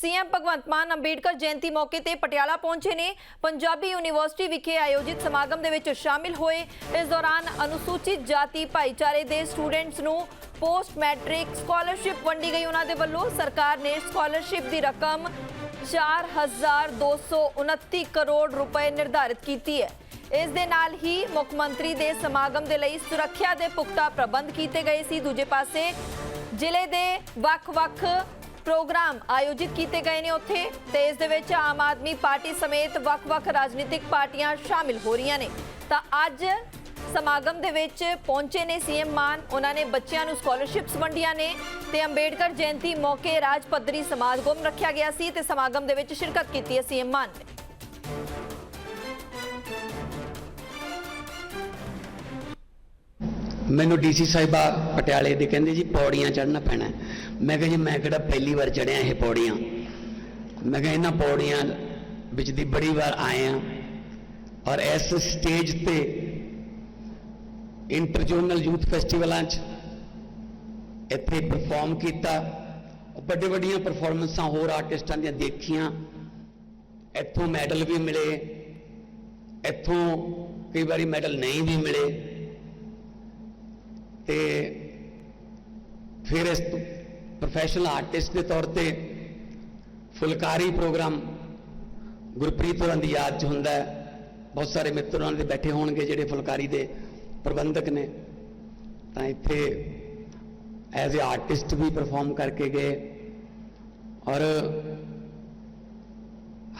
CM Bhagwant Mann Ambedkar Jayanti ਮੌਕੇ ਤੇ ਪਟਿਆਲਾ ਪਹੁੰਚੇ ਨੇ। ਪੰਜਾਬੀ ਯੂਨੀਵਰਸਿਟੀ ਵਿਖੇ ਆਯੋਜਿਤ ਸਮਾਗਮ ਦੇ ਵਿੱਚ ਸ਼ਾਮਿਲ ਹੋਏ। ਇਸ ਦੌਰਾਨ ਅਨੁਸੂਚਿਤ ਜਾਤੀ ਭਾਈਚਾਰੇ ਦੇ ਸਟੂਡੈਂਟਸ ਨੂੰ ਪੋਸਟ ਮੈਟ੍ਰਿਕ ਸਕਾਲਰਸ਼ਿਪ ਵੰਡੀ ਗਈ ਉਹਨਾਂ ਦੇ ਵੱਲੋਂ। ਸਰਕਾਰ ਨੇ ਸਕਾਲਰਸ਼ਿਪ ਦੀ ਰਕਮ 4229 ਕਰੋੜ ਰੁਪਏ ਨਿਰਧਾਰਿਤ ਕੀਤੀ ਹੈ। ਇਸ ਦੇ ਨਾਲ ਹੀ ਮੁੱਖ ਮੰਤਰੀ ਦੇ ਸਮਾਗਮ ਦੇ ਲਈ ਸੁਰੱਖਿਆ ਦੇ ਪੁਖਤਾ ਪ੍ਰਬੰਧ ਕੀਤੇ ਗਏ ਸੀ। ਦੂਜੇ ਪਾਸੇ ਜ਼ਿਲ੍ਹੇ ਦੇ ਵੱਖ-ਵੱਖ ਪ੍ਰੋਗਰਾਮ ਆਯੋਜਿਤ ਕੀਤੇ ਗਏ ਨੇ ਉੱਥੇ। ਤੇ ਇਸ ਦੇ ਵਿੱਚ ਆਮ ਆਦਮੀ ਪਾਰਟੀ ਸਮੇਤ ਵੱਖ-ਵੱਖ ਰਾਜਨੀਤਿਕ ਪਾਰਟੀਆਂ ਸ਼ਾਮਿਲ ਹੋ ਰਹੀਆਂ ਨੇ। ਤਾਂ ਅੱਜ ਸਮਾਗਮ ਦੇ ਵਿੱਚ ਪਹੁੰਚੇ ਨੇ ਸੀਐਮ ਮਾਨ। ਉਹਨਾਂ ਨੇ ਬੱਚਿਆਂ ਨੂੰ ਸਕਾਲਰਸ਼ਿਪਸ ਵੰਡੀਆਂ ਨੇ ਤੇ ਅੰਬੇਡਕਰ ਜਯੰਤੀ ਮੌਕੇ ਰਾਜ ਪੱਧਰੀ ਸਮਾਗਮ ਰੱਖਿਆ ਗਿਆ ਸੀ ਤੇ ਸਮਾਗਮ ਦੇ ਵਿੱਚ ਸ਼ਿਰਕਤ ਕੀਤੀ ਹੈ ਸੀਐਮ ਮਾਨ ਨੇ। ਮੈਨੂੰ ਡੀਸੀ ਸਾਹਿਬਾ ਪਟਿਆਲੇ ਦੇ ਕਹਿੰਦੇ ਜੀ ਪੌੜੀਆਂ ਚੜ੍ਹਨਾ ਪੈਣਾ ਮੈਂ ਕਿਹਾ ਜੀ, ਮੈਂ ਕਿਹੜਾ ਪਹਿਲੀ ਵਾਰ ਚੜਿਆ ਇਹ ਪੌੜੀਆਂ? ਮੈਂ ਕਿਹਾ ਇਹਨਾਂ ਪੌੜੀਆਂ ਵਿੱਚ ਦੀ ਬੜੀ ਵਾਰ ਆਏ ਆ ਔਰ ਇਸ ਸਟੇਜ ਤੇ ਇੰਟਰਜੋਨਲ ਯੂਥ ਫੈਸਟੀਵਲਾਂ 'ਚ ਇੱਥੇ ਪਰਫਾਰਮ ਕੀਤਾ। ਵੱਡੇ ਵੱਡੀਆਂ ਪਰਫਾਰਮੈਂਸਾਂ ਹੋਰ ਆਰਟਿਸਟਾਂ ਦੀਆਂ ਦੇਖੀਆਂ। ਇੱਥੋਂ ਮੈਡਲ ਵੀ ਮਿਲੇ। ਇੱਥੋਂ ਕਈ ਵਾਰੀ ਮੈਡਲ ਨਹੀਂ ਵੀ ਮਿਲੇ। ਤੇ ਫਿਰ ਇਸ ਪ੍ਰੋਫੈਸ਼ਨਲ ਆਰਟਿਸਟ ਦੇ ਤੌਰ ਤੇ ਫੁਲਕਾਰੀ ਪ੍ਰੋਗਰਾਮ ਗੁਰਪ੍ਰੀਤ ਹੋਰਾਂ ਦੀ ਯਾਦ ਚ ਹੁੰਦਾ ਹੈ। ਬਹੁਤ ਸਾਰੇ ਮਿੱਤਰ ਉਹਨਾਂ ਦੇ ਬੈਠੇ ਹੋਣਗੇ ਜਿਹੜੇ ਫੁਲਕਾਰੀ ਦੇ ਪ੍ਰਬੰਧਕ ਨੇ। ਤਾਂ ਇੱਥੇ ਐਜ਼ ਅ ਆਰਟਿਸਟ ਵੀ ਪਰਫਾਰਮ ਕਰਕੇ ਗਏ। ਔਰ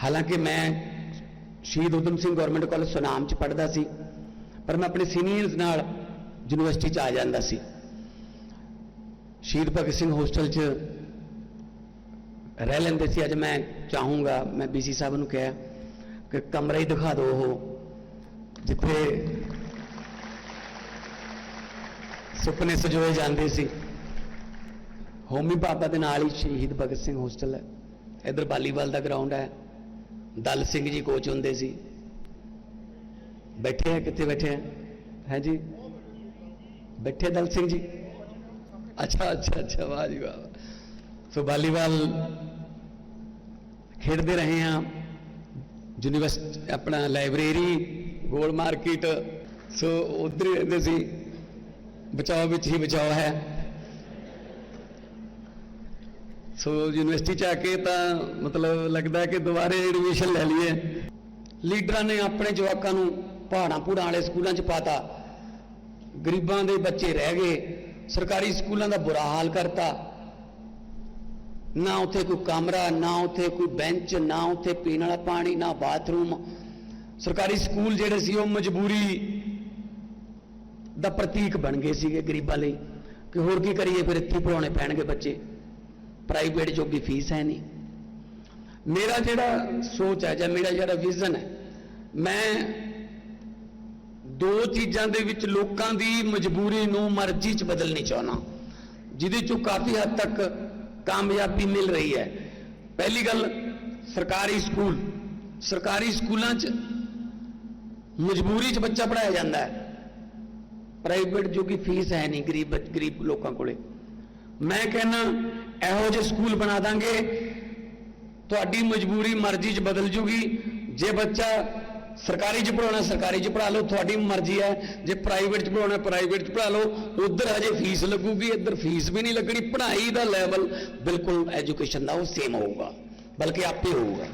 ਹਾਲਾਂਕਿ ਮੈਂ ਸ਼ਹੀਦ ਊਧਮ ਸਿੰਘ ਗਵਰਨਮੈਂਟ ਕਾਲਜ ਸੁਨਾਮ ਚ ਪੜ੍ਹਦਾ ਸੀ, ਪਰ ਮੈਂ ਆਪਣੇ ਸੀਨੀਅਰਸ ਨਾਲ ਯੂਨੀਵਰਸਿਟੀ ਚ ਆ ਜਾਂਦਾ ਸੀ। ਸ਼ਹੀਦ ਭਗਤ ਸਿੰਘ ਹੋਸਟਲ ਚ ਰਹਿ ਲੈਂਦੇ ਸੀ। ਅੱਜ ਮੈਂ ਚਾਹੂੰਗਾ, ਮੈਂ ਬੀਸੀ ਸਾਹਿਬ ਨੂੰ ਕਿਹਾ ਕਿ ਕਮਰਾ ਹੀ ਦਿਖਾ ਦਿਓ ਉਹ, ਜਿੱਥੇ ਸੁਪਨੇ ਸਜੋਏ ਜਾਂਦੇ ਸੀ। ਹੋਮੀ ਬਾਬਾ ਦੇ ਨਾਲ ਹੀ ਸ਼ਹੀਦ ਭਗਤ ਸਿੰਘ ਹੋਸਟਲ ਹੈ। ਇਧਰ ਵਾਲੀਬਾਲ ਦਾ ਗਰਾਊਂਡ ਹੈ। ਦਲ ਸਿੰਘ ਜੀ ਕੋਚ ਹੁੰਦੇ ਸੀ। ਬੈਠੇ ਹੈ, ਕਿੱਥੇ ਬੈਠੇ ਹੈ? ਹੈ ਜੀ? ਬੈਠੇ ਦਲ ਸਿੰਘ ਜੀ। ਅੱਛਾ ਅੱਛਾ ਅੱਛਾ, ਵਾਹ ਜੀ, ਵਾਹ ਸੋ ਵਾਲੀਬਾਲ ਖੇਡਦੇ ਰਹੇ ਹਾਂ। ਯੂਨੀਵਰਸਿਟੀ ਆਪਣਾ ਲਾਇਬ੍ਰੇਰੀ, ਗੋਲ ਮਾਰਕੀਟ। ਸੋ ਉਧਰ ਹੀ ਰਹਿੰਦੇ ਸੀ। ਬਚਾਓ ਵਿੱਚ ਹੀ ਬਚਾਓ ਹੈ। ਸੋ ਯੂਨੀਵਰਸਿਟੀ ਚ ਆ ਕੇ ਤਾਂ ਮਤਲਬ ਲੱਗਦਾ ਕਿ ਦੁਬਾਰੇ ਐਡਮਿਸ਼ਨ ਲੈ ਲਈਏ। ਲੀਡਰਾਂ ਨੇ ਆਪਣੇ ਜਵਾਕਾਂ ਨੂੰ ਪਹਾੜਾਂ ਪੂੜਾਂ ਵਾਲੇ ਸਕੂਲਾਂ ਚ ਪਾਤਾ। ਗਰੀਬਾਂ ਦੇ ਬੱਚੇ ਰਹਿ ਗਏ, ਸਰਕਾਰੀ ਸਕੂਲਾਂ ਦਾ ਬੁਰਾ ਹਾਲ ਕਰਤਾ। ਨਾ ਉੱਥੇ ਕੋਈ ਕਮਰਾ, ਨਾ ਉੱਥੇ ਕੋਈ ਬੈਂਚ, ਨਾ ਉੱਥੇ ਪੀਣ ਵਾਲਾ ਪਾਣੀ, ਨਾ ਬਾਥਰੂਮ। ਸਰਕਾਰੀ ਸਕੂਲ ਜਿਹੜੇ ਸੀ, ਉਹ ਮਜਬੂਰੀ ਦਾ ਪ੍ਰਤੀਕ ਬਣ ਗਏ ਸੀਗੇ ਗਰੀਬਾਂ ਲਈ। ਕਿ ਹੋਰ ਕੀ ਕਰੀਏ, ਫਿਰ ਇੱਥੇ ਪੜਾਉਣੇ ਪੈਣਗੇ ਬੱਚੇ। ਪ੍ਰਾਈਵੇਟ ਜੋਗੀ ਫੀਸ ਹੈ ਨਹੀਂ। ਮੇਰਾ ਜਿਹੜਾ ਸੋਚ ਹੈ ਜਾਂ ਮੇਰਾ ਜਿਹੜਾ ਵਿਜ਼ਨ ਹੈ, ਮੈਂ ਦੋ ਚੀਜ਼ਾਂ ਦੇ ਵਿੱਚ ਲੋਕਾਂ ਦੀ ਮਜਬੂਰੀ ਨੂੰ ਮਰਜ਼ੀ 'ਚ ਬਦਲਣੀ ਚਾਹੁੰਦਾ। ਜਿਹਦੇ 'ਚੋਂ ਕਾਫੀ ਹੱਦ ਤੱਕ ਕਾਮਯਾਬੀ ਮਿਲ ਰਹੀ ਹੈ। ਪਹਿਲੀ ਗੱਲ, ਸਰਕਾਰੀ ਸਕੂਲ। ਸਰਕਾਰੀ ਸਕੂਲਾਂ 'ਚ ਮਜਬੂਰੀ 'ਚ ਬੱਚਾ ਪੜਾਇਆ ਜਾਂਦਾ ਹੈ। ਪ੍ਰਾਈਵੇਟ ਜੋ ਕਿ ਫੀਸ ਹੈ ਨਹੀਂ ਗਰੀਬ ਗਰੀਬ ਲੋਕਾਂ ਕੋਲੇ। ਮੈਂ ਕਹਿੰਨਾ ਇਹੋ ਜਿਹੇ ਸਕੂਲ ਬਣਾ ਦਾਂਗੇ, ਤੁਹਾਡੀ ਮਜਬੂਰੀ ਮਰਜ਼ੀ 'ਚ ਬਦਲ ਜੂਗੀ। ਜੇ ਬੱਚਾ ਸਰਕਾਰੀ 'ਚ ਪੜਾਉਣਾ ਸਰਕਾਰੀ 'ਚ ਪੜਾ ਲਓ, ਤੁਹਾਡੀ ਮਰਜ਼ੀ ਹੈ। ਜੇ ਪ੍ਰਾਈਵੇਟ 'ਚ ਪੜਾਉਣਾ ਪ੍ਰਾਈਵੇਟ 'ਚ ਪੜਾ ਲਓ, ਉਧਰ ਹਜੇ ਫੀਸ ਲੱਗੂਗੀ, ਇੱਧਰ ਫੀਸ ਵੀ ਨਹੀਂ ਲੱਗਣੀ, ਪੜ੍ਹਾਈ ਦਾ ਲੈਵਲ ਬਿਲਕੁਲ ਐਜੂਕੇਸ਼ਨ ਦਾ ਉਹ ਸੇਮ ਹੋਊਗਾ, ਬਲਕਿ ਆਪੇ ਹੋਊਗਾ।